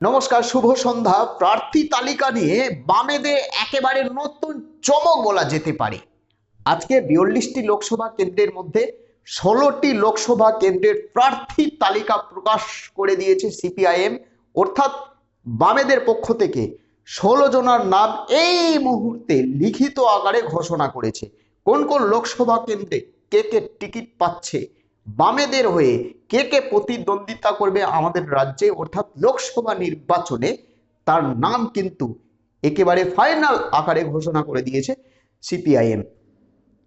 নমস্কার, শুভ সন্ধ্যা। প্রার্থী তালিকা নিয়ে বামেদের একেবারে নতুন চমক বলা যেতে পারে। আজকে বিয়াল্লিশটি লোকসভা কেন্দ্রের মধ্যে ষোলোটি লোকসভা কেন্দ্রের প্রার্থী তালিকা প্রকাশ করে দিয়েছে সিপিআইএম। অর্থাৎ বামেদের পক্ষ থেকে ষোলো জনার নাম এই মুহূর্তে লিখিত আকারে ঘোষণা করেছে। কোন কোন লোকসভা কেন্দ্রে কে কে টিকিট পাচ্ছে? বামেদের হয়ে কে কে প্রতিদ্বন্দ্বিতা করবে আমাদের রাজ্যে, অর্থাৎ লোকসভা নির্বাচনে, তার নাম কিন্তু একেবারে ফাইনাল আকারে ঘোষণা করে দিয়েছে সিপিআইএম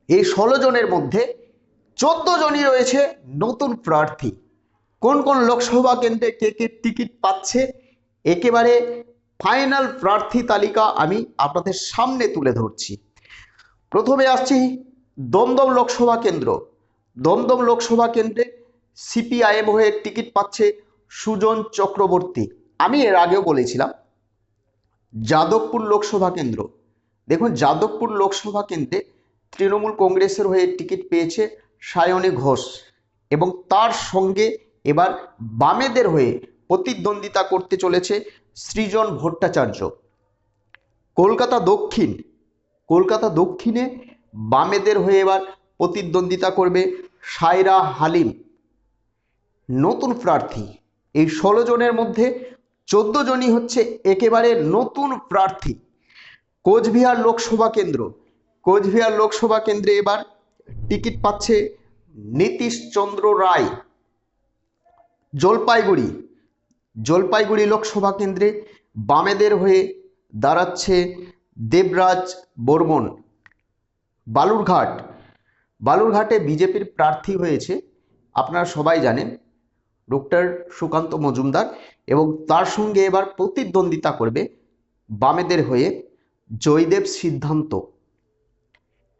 এই ষোলো জনের মধ্যে চোদ্দ জনই রয়েছে নতুন প্রার্থী। কোন কোন লোকসভা কেন্দ্রে কে কে টিকিট পাচ্ছে, একেবারে ফাইনাল প্রার্থী তালিকা আমি আপনাদের সামনে তুলে ধরছি। প্রথমে আসছি দমদম লোকসভা কেন্দ্র। দমদম লোকসভা কেন্দ্রে সিপিআইএম হয়ে টিকিট পাচ্ছে সুজন চক্রবর্তী। আমি এর আগেও বলেছিলাম, যাদবপুর লোকসভা কেন্দ্র। দেখুন, যাদবপুর লোকসভা কেন্দ্রে তৃণমূল কংগ্রেসের হয়ে টিকিট পেয়েছে সায়নী ঘোষ এবং তার সঙ্গে এবার বামেদের হয়ে প্রতিদ্বন্দ্বিতা করতে চলেছে সৃজন ভট্টাচার্য। কলকাতা দক্ষিণ, কলকাতা দক্ষিণে বামেদের হয়ে এবার প্রতিদ্বন্দ্বিতা করবে সায়রা হালিম। নতুন প্রার্থী। এই ষোলো জনের মধ্যে চোদ্দ জনই হচ্ছে একেবারে নতুন প্রার্থী। কোচবিহার লোকসভা কেন্দ্র। কোচবিহার লোকসভা কেন্দ্রে এবার টিকিট পাচ্ছে নীতিশ চন্দ্র রায়। জলপাইগুড়ি। জলপাইগুড়ি লোকসভা কেন্দ্রে বামেদের হয়ে দাঁড়াচ্ছে দেবরাজ বর্মন। বালুরঘাট। বালুরঘাটে বিজেপির প্রার্থী হয়েছে, আপনারা সবাই জানেন, ডক্টর সুকান্ত মজুমদার এবং তার সঙ্গে এবার প্রতিদ্বন্দ্বিতা করবে বামেদের হয়ে জয়দেব সিদ্ধান্ত।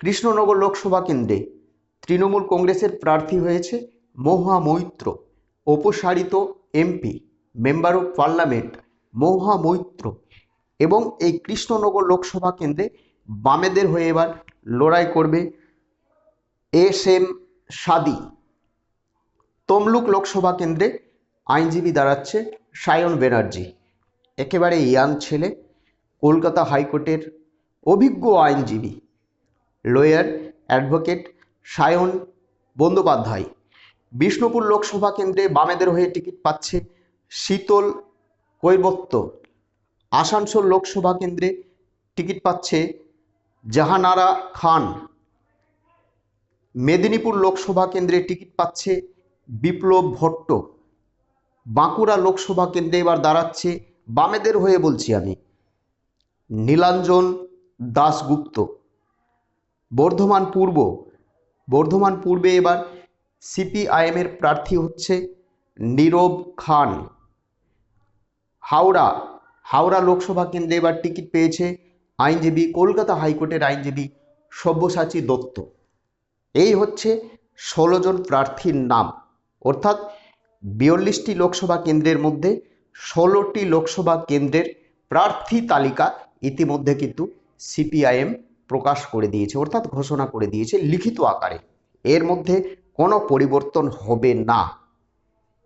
কৃষ্ণনগর লোকসভা কেন্দ্রে তৃণমূল কংগ্রেসের প্রার্থী হয়েছে মহুয়া মৈত্র অপসারিত MP, member of parliament Mahua Moitra এবং এই কৃষ্ণনগর লোকসভা কেন্দ্রে বামেদের হয়ে এবার লড়াই করবে এস এম সাদি। তমলুক লোকসভা কেন্দ্রে আইনজীবী দাঁড়াচ্ছে সায়ন ব্যানার্জি একেবারে ইয়াং ছেলে, কলকাতা হাইকোর্টের অভিজ্ঞ আইনজীবী, লয়ার অ্যাডভোকেট সায়ন বন্দ্যোপাধ্যায়। বিষ্ণুপুর লোকসভা কেন্দ্রে বামেদের হয়ে টিকিট পাচ্ছে শীতল কৈবত্য আসানসোল লোকসভা কেন্দ্রে টিকিট পাচ্ছে জাহানারা খান। মেদিনীপুর লোকসভা কেন্দ্রে টিকিট পাচ্ছে বিপ্লব ভট্ট। বাঁকুড়া লোকসভা কেন্দ্রে এবার দাঁড়াচ্ছে বামেদের হয়ে বলছি আমি, নীলাঞ্জন দাশগুপ্ত। বর্ধমান পূর্ব, বর্ধমান পূর্বে এবার সিপিআইএমের প্রার্থী হচ্ছে নীরব খান। হাওড়া হাওড়া লোকসভা কেন্দ্রে এবার টিকিট পেয়েছে আইনজীবী কলকাতা হাইকোর্টের আইনজীবী সব্যসাচী দত্ত। এই হচ্ছে ষোলো জন প্রার্থীর নাম। অর্থাৎ বিয়াল্লিশটি লোকসভা কেন্দ্রের মধ্যে ষোলোটি লোকসভা কেন্দ্রের প্রার্থী তালিকা ইতিমধ্যে কিন্তু সিপিআইএম প্রকাশ করে দিয়েছে, অর্থাৎ ঘোষণা করে দিয়েছে লিখিত আকারে। এর মধ্যে কোনো পরিবর্তন হবে না।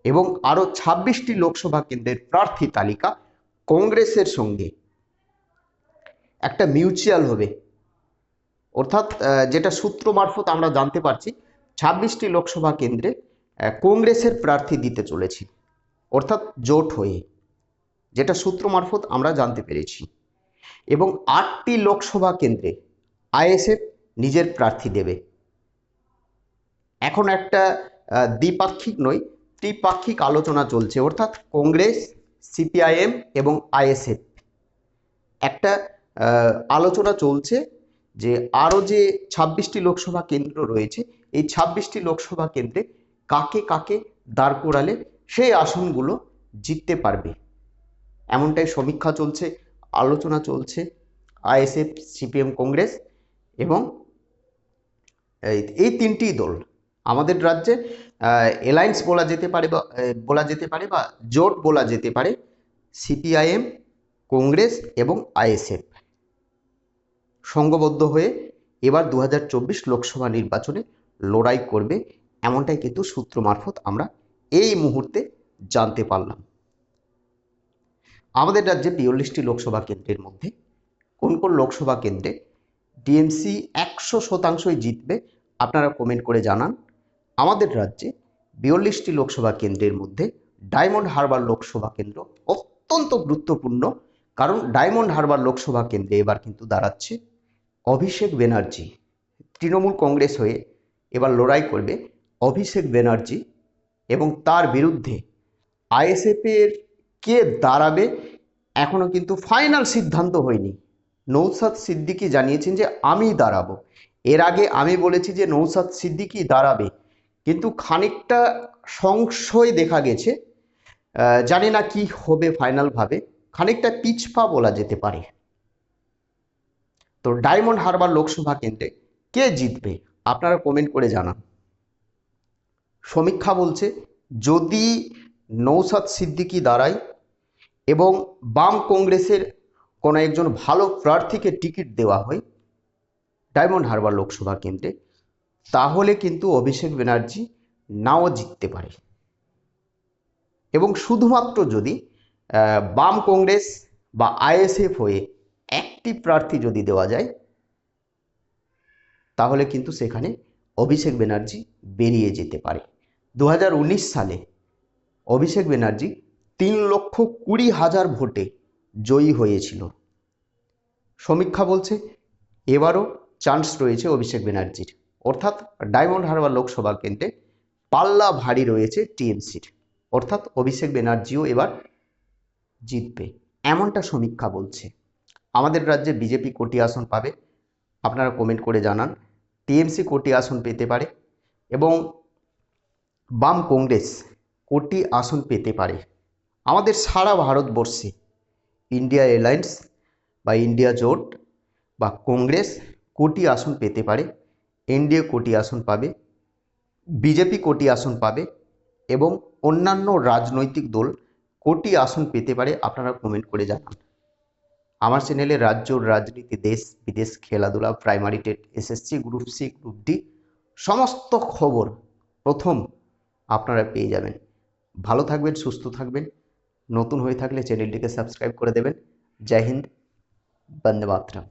এবং আরও ছাব্বিশটি লোকসভা কেন্দ্রের প্রার্থী তালিকা কংগ্রেসের সঙ্গে। একটা মিউচুয়াল হবে। অর্থাৎ যেটা সূত্র মারফত আমরা জানতে পারছি, ছাব্বিশটি লোকসভা কেন্দ্রে কংগ্রেসের প্রার্থী দিতে চলেছি, অর্থাৎ জোট হয়ে, যেটা সূত্র মারফত আমরা জানতে পেরেছি। এবং আটটি লোকসভা কেন্দ্রে আইএসএফ নিজের প্রার্থী দেবে। এখন একটা দ্বিপাক্ষিক নয়, ত্রিপাক্ষিক আলোচনা চলছে, অর্থাৎ কংগ্রেস, সিপিআইএম এবং আইএসএফ। একটা আলোচনা চলছে যে আরও যে ছাব্বিশটি লোকসভা কেন্দ্র রয়েছে, এই ছাব্বিশটি লোকসভা কেন্দ্রে কাকে কাকে দাঁড় করালে সেই আসনগুলো জিততে পারবে? এমনটাই সমীক্ষা চলছে, আলোচনা চলছে আইএসএফ, সিপিএম, কংগ্রেস এবং এই- তিনটি দল। আমাদের রাজ্যে এলায়েন্স বলা যেতে পারে বা বলা যেতে পারে বা জোট বলা যেতে পারে, সিপিআইএম, কংগ্রেস এবং আইএসএফ। সংঘবদ্ধ হয়ে এবার দু হাজার চব্বিশ লোকসভা নির্বাচনে লড়াই করবে, এমনটাই কিন্তু সূত্র মারফত আমরা এই মুহূর্তে জানতে পারলাম। আমাদের রাজ্যে বিয়াল্লিশটি লোকসভা কেন্দ্রের মধ্যে কোন কোন লোকসভা কেন্দ্রে টিএমসি একশো শতাংশই জিতবে আপনারা কমেন্ট করে জানান। আমাদের রাজ্যে বিয়াল্লিশটি লোকসভা কেন্দ্রের মধ্যে ডায়মন্ড হারবার লোকসভা কেন্দ্র অত্যন্ত গুরুত্বপূর্ণ, কারণ ডায়মন্ড হারবার লোকসভা কেন্দ্রে এবার কিন্তু দাঁড়াচ্ছে অভিষেক ব্যানার্জি তৃণমূল কংগ্রেস হয়ে এবার লড়াই করবে অভিষেক ব্যানার্জি এবং তার বিরুদ্ধে আইএসএফের কে দাঁড়াবে এখনও কিন্তু ফাইনাল সিদ্ধান্ত হয়নি। নৌসাদ সিদ্দিকি জানিয়েছেন যে, আমি দাঁড়াবো। এর আগে আমি বলেছি যে, নৌসাদ সিদ্দিকি দাঁড়াবে। কিন্তু খানিকটা সংশয় দেখা গেছে। জানি না কি হবে ফাইনালভাবে। খানিকটা পিছপা বলা যেতে পারে। তো ডায়মন্ড হারবার লোকসভা কেন্দ্রে কে জিতবে আপনারা কমেন্ট করে জানান। সমীক্ষা বলছে, যদি নৌসাদ সিদ্দিকি দাঁড়ায় এবং বাম কংগ্রেসের কোনো একজন ভালো প্রার্থীকে টিকিট দেওয়া হয় ডায়মন্ড হারবার লোকসভা কেন্দ্রে, তাহলে কিন্তু অভিষেক ব্যানার্জি নাও জিততে পারে। এবং শুধুমাত্র যদি বাম কংগ্রেস বা আইএসএফ হয়ে একটি প্রার্থী যদি দেওয়া যায়, তাহলে কিন্তু সেখানে অভিষেক ব্যানার্জি বেরিয়ে যেতে পারে। দু হাজার উনিশ সালে অভিষেক ব্যানার্জি তিন লক্ষ কুড়ি হাজার ভোটে জয়ী হয়েছিল। সমীক্ষা বলছে এবারও চান্স রয়েছে অভিষেক ব্যানার্জির। অর্থাৎ ডায়মন্ড হারবার লোকসভা কেন্দ্রে পাল্লা ভারী রয়েছে টিএমসির। অর্থাৎ অভিষেক ব্যানার্জিও এবার জিতবে। এমনটা সমীক্ষা বলছে। আমাদের রাজ্যে বিজেপি কোটি আসন পাবে। আপনারা কমেন্ট করে জানান। টিএমসি কোটি আসন পেতে পারে এবং বাম কংগ্রেস কোটি আসন পেতে পারে। আমাদের সারা ভারতবর্ষে ইন্ডিয়া এলায়েন্স বা ইন্ডিয়া জোট বা কংগ্রেস কোটি আসন পেতে পারে। এনডিএ কোটি আসন পাবে বিজেপি কোটি আসন পাবে এবং অন্যান্য রাজনৈতিক দল কোটি আসন পেতে পারে। আপনারা কমেন্ট করে জানান। আমার চ্যানেলে রাজ্য, রাজনীতি, দেশ, বিদেশ, খেলাধুলা primary TET, SSC group C group D সমস্ত খবর প্রথম আপনারা পেয়ে যাবেন। ভালো থাকবেন, সুস্থ থাকবেন। নতুন হয়ে থাকলে চ্যানেলটিকে সাবস্ক্রাইব করে দেবেন। জয় হিন্দ, বন্দে মাতরম।